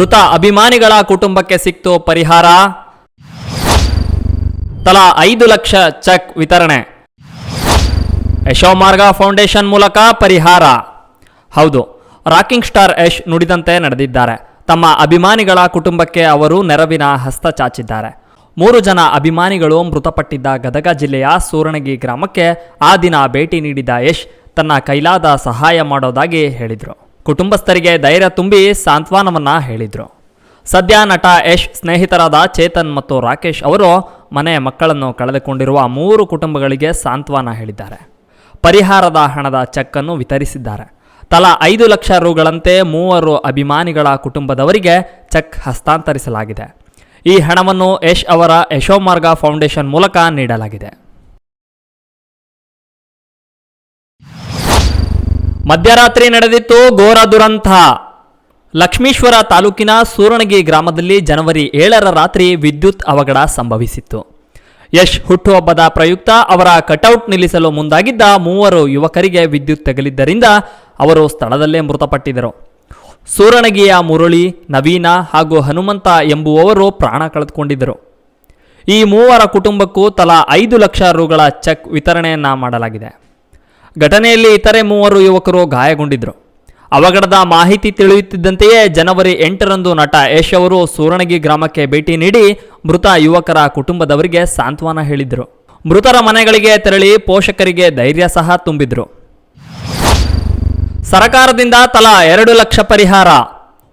ಮೃತ ಅಭಿಮಾನಿಗಳ ಕುಟುಂಬಕ್ಕೆ ಸಿಕ್ತು ಪರಿಹಾರ. ತಲಾ ಐದು ಲಕ್ಷ ಚೆಕ್ ವಿತರಣೆ. ಯಶೋಮಾರ್ಗ ಫೌಂಡೇಶನ್ ಮೂಲಕ ಪರಿಹಾರ. ಹೌದು, ರಾಕಿಂಗ್ ಸ್ಟಾರ್ ಯಶ್ ನುಡಿದಂತೆ ನಡೆದಿದ್ದಾರೆ. ತಮ್ಮ ಅಭಿಮಾನಿಗಳ ಕುಟುಂಬಕ್ಕೆ ಅವರು ನೆರವಿನ ಹಸ್ತ ಚಾಚಿದ್ದಾರೆ. ಮೂರು ಜನ ಅಭಿಮಾನಿಗಳು ಮೃತಪಟ್ಟಿದ್ದ ಗದಗ ಜಿಲ್ಲೆಯ ಸೂರಣಗಿ ಗ್ರಾಮಕ್ಕೆ ಆ ದಿನ ಭೇಟಿ ನೀಡಿದ ಯಶ್ ತನ್ನ ಕೈಲಾದ ಸಹಾಯ ಮಾಡೋದಾಗಿ ಹೇಳಿದರು. ಕುಟುಂಬಸ್ಥರಿಗೆ ಧೈರ್ಯ ತುಂಬಿ ಸಾಂತ್ವನವನ್ನ ಹೇಳಿದರು. ಸದ್ಯ ನಟ ಯಶ್ ಸ್ನೇಹಿತರಾದ ಚೇತನ್ ಮತ್ತು ರಾಕೇಶ್ ಅವರು ಮನೆ ಮಕ್ಕಳನ್ನು ಕಳೆದುಕೊಂಡಿರುವ ಮೂರು ಕುಟುಂಬಗಳಿಗೆ ಸಾಂತ್ವನ ಹೇಳಿದ್ದಾರೆ. ಪರಿಹಾರದ ಹಣದ ಚೆಕ್ಕನ್ನು ವಿತರಿಸಿದ್ದಾರೆ. ತಲಾ ಐದು ಲಕ್ಷ ರುಗಳಂತೆ ಮೂವರು ಅಭಿಮಾನಿಗಳ ಕುಟುಂಬದವರಿಗೆ ಚೆಕ್ ಹಸ್ತಾಂತರಿಸಲಾಗಿದೆ. ಈ ಹಣವನ್ನು ಯಶ್ ಅವರ ಯಶೋಮಾರ್ಗ ಫೌಂಡೇಶನ್ ಮೂಲಕ ನೀಡಲಾಗಿದೆ. ಮಧ್ಯರಾತ್ರಿ ನಡೆದಿತ್ತು ಘೋರ ದುರಂತ. ಲಕ್ಷ್ಮೀಶ್ವರ ತಾಲೂಕಿನ ಸೂರಣಗಿ ಗ್ರಾಮದಲ್ಲಿ ಜನವರಿ ಏಳರ ರಾತ್ರಿ ವಿದ್ಯುತ್ ಅವಘಡ ಸಂಭವಿಸಿತ್ತು. ಯಶ್ ಹುಟ್ಟುಹಬ್ಬದ ಪ್ರಯುಕ್ತ ಅವರ ಕಟೌಟ್ ನಿಲ್ಲಿಸಲು ಮುಂದಾಗಿದ್ದ ಮೂವರು ಯುವಕರಿಗೆ ವಿದ್ಯುತ್ ತಗಲಿದ್ದರಿಂದ ಅವರು ಸ್ಥಳದಲ್ಲೇ ಮೃತಪಟ್ಟಿದ್ದರು. ಸೂರಣಗಿಯ ಮುರಳಿ, ನವೀನ ಹಾಗೂ ಹನುಮಂತ ಎಂಬುವವರು ಪ್ರಾಣ ಕಳೆದುಕೊಂಡಿದ್ದರು. ಈ ಮೂವರ ಕುಟುಂಬಕ್ಕೂ ತಲಾ ಐದು ಲಕ್ಷ ರುಗಳ ಚೆಕ್ ವಿತರಣೆಯನ್ನ ಮಾಡಲಾಗಿದೆ. ಘಟನೆಯಲ್ಲಿ ಇತರೆ ಮೂವರು ಯುವಕರು ಗಾಯಗೊಂಡಿದ್ದರು. ಅವಘಡದ ಮಾಹಿತಿ ತಿಳಿಯುತ್ತಿದ್ದಂತೆಯೇ ಜನವರಿ ಎಂಟರಂದು ನಟ ಯಶ್ ಅವರು ಸೂರಣಗಿ ಗ್ರಾಮಕ್ಕೆ ಭೇಟಿ ನೀಡಿ ಮೃತ ಯುವಕರ ಕುಟುಂಬದವರಿಗೆ ಸಾಂತ್ವನ ಹೇಳಿದರು. ಮೃತರ ಮನೆಗಳಿಗೆ ತೆರಳಿ ಪೋಷಕರಿಗೆ ಧೈರ್ಯ ಸಹ ತುಂಬಿದ್ರು. ಸರಕಾರದಿಂದ ತಲಾ ಎರಡು ಲಕ್ಷ ಪರಿಹಾರ.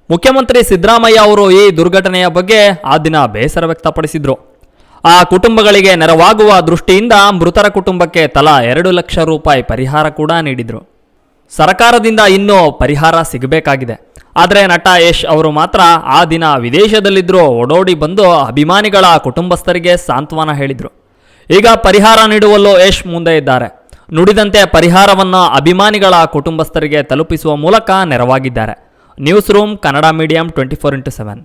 ಮುಖ್ಯಮಂತ್ರಿ ಸಿದ್ದರಾಮಯ್ಯ ಅವರು ಈ ದುರ್ಘಟನೆಯ ಬಗ್ಗೆ ಆ ದಿನ ಬೇಸರ ವ್ಯಕ್ತಪಡಿಸಿದ್ರು. ಆ ಕುಟುಂಬಗಳಿಗೆ ನೆರವಾಗುವ ದೃಷ್ಟಿಯಿಂದ ಮೃತರ ಕುಟುಂಬಕ್ಕೆ ತಲಾ ಎರಡು ಲಕ್ಷ ರೂಪಾಯಿ ಪರಿಹಾರ ಕೂಡ ನೀಡಿದರು. ಸರ್ಕಾರದಿಂದ ಇನ್ನೂ ಪರಿಹಾರ ಸಿಗಬೇಕಾಗಿದೆ. ಆದರೆ ನಟ ಯಶ್ ಅವರು ಮಾತ್ರ ಆ ದಿನ ವಿದೇಶದಲ್ಲಿದ್ದರೂ ಓಡೋಡಿ ಬಂದು ಅಭಿಮಾನಿಗಳ ಕುಟುಂಬಸ್ಥರಿಗೆ ಸಾಂತ್ವನ ಹೇಳಿದರು. ಈಗ ಪರಿಹಾರ ನೀಡುವಲ್ಲೂ ಯಶ್ ಮುಂದೆ ಇದ್ದಾರೆ. ನುಡಿದಂತೆ ಪರಿಹಾರವನ್ನು ಅಭಿಮಾನಿಗಳ ಕುಟುಂಬಸ್ಥರಿಗೆ ತಲುಪಿಸುವ ಮೂಲಕ ನೆರವಾಗಿದ್ದಾರೆ. News room Kannada medium twenty four into seven.